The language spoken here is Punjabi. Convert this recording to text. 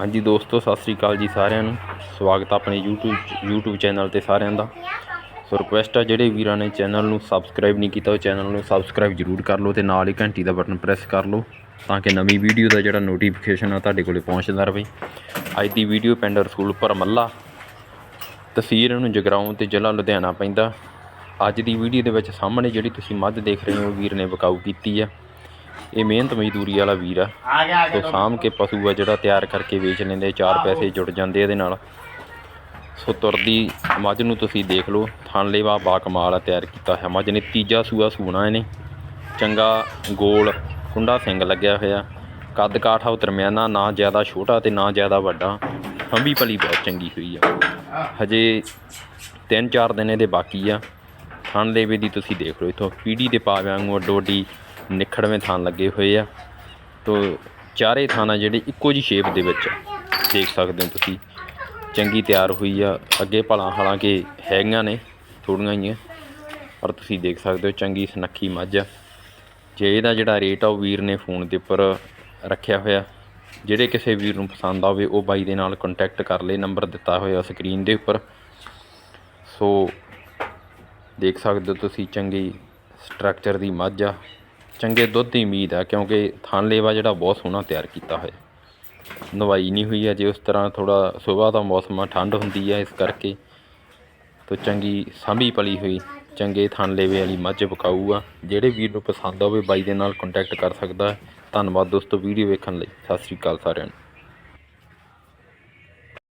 ਹਾਂਜੀ ਦੋਸਤੋ, ਸਤਿ ਸ੍ਰੀ ਅਕਾਲ ਜੀ ਸਾਰਿਆਂ ਨੂੰ। ਸਵਾਗਤ ਆ ਆਪਣੇ YouTube YouTube ਚੈਨਲ ਤੇ ਸਾਰਿਆਂ ਦਾ। ਸੋ ਰਿਕੁਐਸਟ ਆ ਜਿਹੜੇ ਵੀਰਾਂ ਨੇ ਚੈਨਲ ਨੂੰ ਸਬਸਕ੍ਰਾਈਬ ਨਹੀਂ ਕੀਤਾ, ਉਹ ਚੈਨਲ ਨੂੰ ਸਬਸਕ੍ਰਾਈਬ ਜ਼ਰੂਰ ਕਰ ਲਓ ਤੇ ਨਾਲ ਹੀ ਘੰਟੀ ਦਾ ਬਟਨ ਪ੍ਰੈਸ ਕਰ ਲਓ ਤਾਂ ਕਿ ਨਵੀਂ ਵੀਡੀਓ ਦਾ ਜਿਹੜਾ ਨੋਟੀਫਿਕੇਸ਼ਨ ਆ ਤੁਹਾਡੇ ਕੋਲੇ ਪਹੁੰਚਦਾ ਰਹੇ। ਅੱਜ ਦੀ ਵੀਡੀਓ ਪਿੰਡ ਰਸੂਲਪੁਰ ਮੱਲਾ ਤਸਵੀਰ ਨੂੰ ਜਗਰਾਉਂ ਤੇ ਜ਼ਿਲ੍ਹਾ ਲੁਧਿਆਣਾ ਪੈਂਦਾ। ਅੱਜ ਦੀ ਵੀਡੀਓ ਦੇ ਵਿੱਚ ਸਾਹਮਣੇ ਜਿਹੜੀ ਤੁਸੀਂ ਮੱਧ ਦੇਖ ਰਹੇ ਹੋ, ਵੀਰ ਨੇ ਵਿਕਾਊ ਕੀਤੀ ਆ। ਇਹ ਮਿਹਨਤ ਮਜ਼ਦੂਰੀ ਵਾਲਾ ਵੀਰ ਆ। ਸੋ ਸਾਂਭ ਕੇ ਪਸ਼ੂ ਆ ਜਿਹੜਾ ਤਿਆਰ ਕਰਕੇ ਵੇਚ ਲੈਂਦੇ ਚਾਰ ਪੈਸੇ ਜੁੜ ਜਾਂਦੇ ਇਹਦੇ ਨਾਲ। ਸੋ ਤੁਰਦੀ ਮੱਝ ਨੂੰ ਤੁਸੀਂ ਦੇਖ ਲਓ ਥਣ ਲੇਵਾ ਬਾ ਕਮਾਲ ਆ ਤਿਆਰ ਕੀਤਾ ਹੈ ਮੱਝ ਨੇ। ਤੀਜਾ ਸੂਆ ਸੂਣਾ ਇਹਨੇ। ਚੰਗਾ ਗੋਲ ਕੁੰਡਾ ਸਿੰਘ ਲੱਗਿਆ ਹੋਇਆ। ਕੱਦ ਕਾਠ ਉਹ ਦਰਮਿਆਨਾ ਨਾ ਜ਼ਿਆਦਾ ਛੋਟਾ ਤੇ ਨਾ ਜ਼ਿਆਦਾ ਵੱਡਾ। ਹੰਬੀ ਭਲੀ ਬਹੁਤ ਚੰਗੀ ਹੋਈ ਆ। ਹਜੇ 3-4 ਦਿਨ ਇਹਦੇ ਬਾਕੀ ਆ। ਥਣ ਲੇਵੇ ਦੀ ਤੁਸੀਂ ਦੇਖ ਲਓ ਇਥੋਂ। ਪੀੜੀ ਦੇ ਪਾ ਵਾਂਗੂ ਅੱਡੀ ਨਿਖੜਵੇਂ ਥਣ ਲੱਗੇ ਹੋਏ ਆ। ਤੋ ਚਾਰੇ ਥਾਣਾ ਜਿਹੜੇ ਇੱਕੋ ਜੀ ਸ਼ੇਪ ਦੇ ਵਿੱਚ ਦੇਖ ਸਕਦੇ ਹੋ ਤੁਸੀਂ। ਚੰਗੀ ਤਿਆਰ ਹੋਈ ਆ। ਅੱਗੇ ਭਲਾ ਹਾਲਾਂਕਿ ਹੈਗੀਆਂ ਨੇ, ਥੋੜੀਆਂ ਹੀ ਆ। ਪਰ ਤੁਸੀਂ ਦੇਖ ਸਕਦੇ ਹੋ ਚੰਗੀ ਸੁਨੱਖੀ ਮੱਝ ਆ। ਜੇ ਇਹਦਾ ਜਿਹੜਾ ਰੇਟ ਆ ਉਹ ਵੀਰ ਨੇ ਫੋਨ ਦੇ ਉੱਪਰ ਰੱਖਿਆ ਹੋਇਆ। ਜਿਹੜੇ ਕਿਸੇ ਵੀਰ ਨੂੰ ਪਸੰਦ ਆਵੇ, ਉਹ ਬਾਈ ਦੇ ਨਾਲ ਕੰਟੈਕਟ ਕਰ ਲੇ ਨੰਬਰ ਦਿੱਤਾ ਹੋਇਆ ਸਕਰੀਨ ਦੇ ਉੱਪਰ। ਸੋ ਦੇਖ ਸਕਦੇ ਹੋ ਤੁਸੀਂ ਚੰਗੀ ਸਟਰਕਚਰ ਦੀ ਮੱਝ ਆ। ਚੰਗੇ ਦੁੱਧ ਦੀ ਉਮੀਦ ਆ, ਕਿਉਂਕਿ ਥਣ ਲੇਵਾ ਜਿਹੜਾ ਬਹੁਤ ਸੋਹਣਾ ਤਿਆਰ ਕੀਤਾ ਹੋਇਆ। ਨਵਾਈ ਨਹੀਂ ਹੋਈ ਹੈ ਜੇ ਉਸ ਤਰ੍ਹਾਂ ਥੋੜਾ ਸਵੇਰ ਦਾ ਮੌਸਮ ਆ, ਠੰਡ ਹੁੰਦੀ ਹੈ ਇਸ ਕਰਕੇ ਤੋ ਚੰਗੀ ਸਾਂਭੀ ਪਲੀ ਹੋਈ, ਚੰਗੇ ਥਣ ਲੇਵੇ ਵਾਲੀ ਮੱਝ ਵਿਕਾਊ ਆ। ਜਿਹੜੇ ਵੀਰ ਨੂੰ ਪਸੰਦ ਆਵੇ ਬਾਈ ਦੇ ਨਾਲ ਕੰਟੈਕਟ ਕਰ ਸਕਦਾ। ਧੰਨਵਾਦ ਦੋਸਤੋ, ਵੀਡੀਓ ਵੇਖਣ ਲਈ। ਸਤਿ ਸ੍ਰੀ ਅਕਾਲ ਸਾਰਿਆਂ ਨੂੰ।